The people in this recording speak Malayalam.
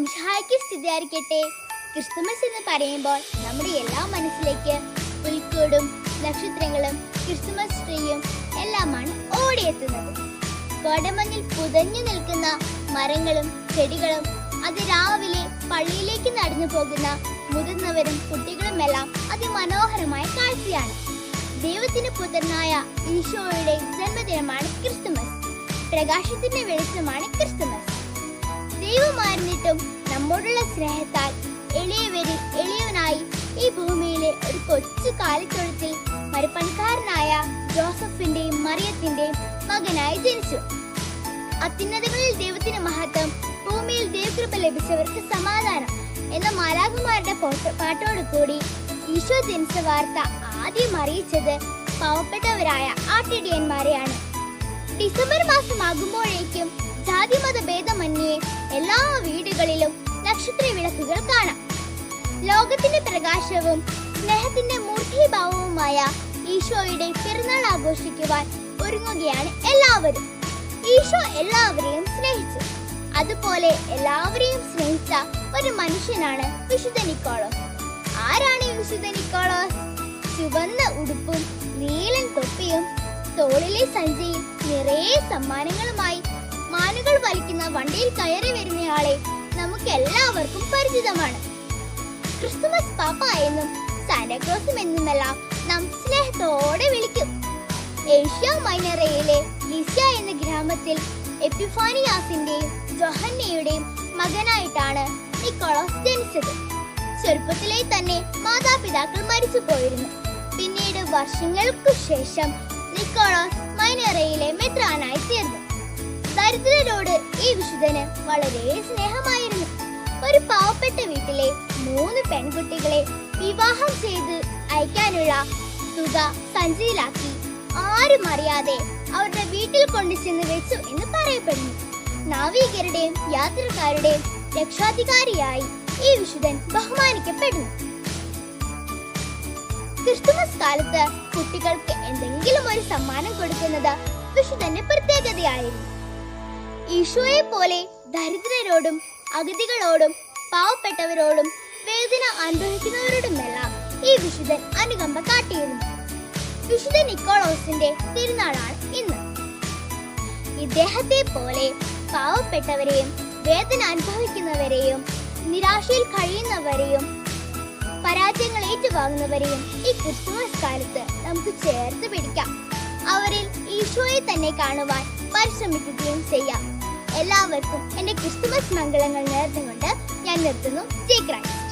ഈശംഷായ്ക്ക് സ്ഥിതിയായിരിക്കട്ടെ ക്രിസ്തുമസ് എന്ന് പറയുമ്പോൾ നമ്മുടെ എല്ലാ മനസ്സിലേക്ക് പുൽക്കൂടും നക്ഷത്രങ്ങളും ക്രിസ്തുമസ് ട്രീയും എല്ലാമാണ് ഓടിയെത്തുന്നത്. കോടമഞ്ഞിൽ പുതഞ്ഞു നിൽക്കുന്ന മരങ്ങളും ചെടികളും അത് രാവിലെ പള്ളിയിലേക്ക് നടന്നു പോകുന്ന മുതിർന്നവരും കുട്ടികളുമെല്ലാം അതിമനോഹരമായ കാഴ്ചയാണ്. ദൈവത്തിന് പുത്രനായ ഈശോയുടെ ജന്മദിനമാണ് ക്രിസ്തുമസ്. പ്രകാശത്തിന്റെ വെളിച്ചമാണ് ദൈവമായിരുന്നിട്ടും നമ്മോടുള്ള സ്നേഹത്താൽ എളിയവരിൽ എളിയവനായി ഈ ഭൂമിയിലെ ഒരു കൊച്ചു കാലിത്തൊഴുത്തിൽ മരുപ്പണിക്കാരനായ ജോസഫിന്റെയും മറിയത്തിന്റെയും മകനായി ജനിച്ചു. അത്യുന്നതങ്ങളിൽ ദൈവത്തിന് മഹത്വം ഭൂമിയിൽ ദൈവകൃപ ലഭിച്ചവർക്ക് സമാധാനം എന്ന മാലാകുമാരുടെ പാട്ടോടു പാട്ടോട് കൂടി ഈശോ ജനിച്ച വാർത്ത ആദ്യം അറിയിച്ചത് പാവപ്പെട്ടവരായ ആട്ടിടിയന്മാരെയാണ്. ഡിസംബർ മാസമാകുമ്പോഴേക്കും ജാതിമത ഭേദമന്യേ എല്ലാ വീടുകളിലും നക്ഷത്ര വിളക്കുകൾ കാണാം. ലോകത്തിന്റെ പ്രകാശവും സ്നേഹത്തിന്റെ മൂർത്തിഭാവവുമായ ഈശോയുടെ പിറന്നാൾ ആഘോഷിക്കുവാൻ ഒരുങ്ങുകയാണ് എല്ലാവരും. ഈശോ എല്ലാവരെയും സ്നേഹിച്ചു. അതുപോലെ എല്ലാവരെയും സ്നേഹിച്ച ഒരു മനുഷ്യനാണ് വിശുദ്ധ നിക്കോളോസ്. ആരാണ് ഈ വിശുദ്ധ നിക്കോളോസ്? ചുവന്ന ഉടുപ്പും നീലൻ തൊപ്പിയും തോളിലെ സഞ്ചിയും നിറയെ സമ്മാനങ്ങളുമായി മാനുകൾ വലിക്കുന്ന വണ്ടിയിൽ കയറി വരുന്നയാളെ നമുക്ക് എല്ലാവർക്കും പരിചിതമാണ്. ക്രിസ്തുമസ് പാപ്പ എന്നും സാന്റാക്ലോസും എന്നുമെല്ലാം നാം സ്നേഹത്തോടെ വിളിക്കും. ഏഷ്യ മൈനറയിലെ ലിസ്യ എന്ന ഗ്രാമത്തിൽ എപ്പിഫാനിയാസിന്റെയും ജൊഹന്നയുടെയും മകനായിട്ടാണ് നിക്കോളോസ് ജനിച്ചത്. ചെറുപ്പത്തിലെ തന്നെ മാതാപിതാക്കൾ മരിച്ചു പോയിരുന്നു പിന്നീട് വർഷങ്ങൾക്കു ശേഷം നിക്കോളോസ് മൈനറയിലെ മെത്രാനായി തീർന്നു വിശുദ്ധന് വളരെ സ്നേഹമായിരുന്നു. ഒരു പാവപ്പെട്ട വീട്ടിലെ മൂന്ന് പെൺകുട്ടികളെ വിവാഹം ചെയ്ത് അയക്കാനുള്ള തുക സഞ്ചിയിലാക്കി ആരും അറിയാതെ അവരുടെ വീട്ടിൽ കൊണ്ടു ചെന്ന് വെച്ചു എന്ന് പറയപ്പെടുന്നു. നാവികരുടെയും യാത്രക്കാരുടെയും രക്ഷാധികാരിയായി ഈ വിശുദ്ധൻ ബഹുമാനിക്കപ്പെടുന്നു. ക്രിസ്തുമസ് കാലത്ത് കുട്ടികൾക്ക് എന്തെങ്കിലും ഒരു സമ്മാനം കൊടുക്കുന്നത് വിശുദ്ധന്റെ പ്രത്യേകതയായിരുന്നു. ഈശോയെ പോലെ ദരിദ്രരോടും അഗതികളോടും പാവപ്പെട്ടവരോടും വേദന അനുഭവിക്കുന്നവരോടുമെല്ലാം ഈ വിശുദ്ധൻ അനുകമ്പ കാട്ടിയിരുന്നു. വിശുദ്ധ നിക്കോളോസിന്റെ തിരുനാളാണ് ഇന്ന്. ഇദ്ദേഹത്തെ പോലെ പാവപ്പെട്ടവരെയും വേദന അനുഭവിക്കുന്നവരെയും നിരാശയിൽ കഴിയുന്നവരെയും പരാജയങ്ങൾ ഏറ്റുവാങ്ങുന്നവരെയും ഈ ക്രിസ്മസ് കാലത്ത് നമുക്ക് ചേർത്ത് പിടിക്കാം. അവരിൽ ഈശോയെ തന്നെ കാണുവാൻ പരിശ്രമിക്കുകയും ചെയ്യാം. എല്ലാവർക്കും എന്റെ ക്രിസ്തുമസ് മംഗളങ്ങൾ നേർന്നുകൊണ്ട് ഞാൻ നിർത്തുന്നു. ജയ് ക്രൈസ്റ്റ്.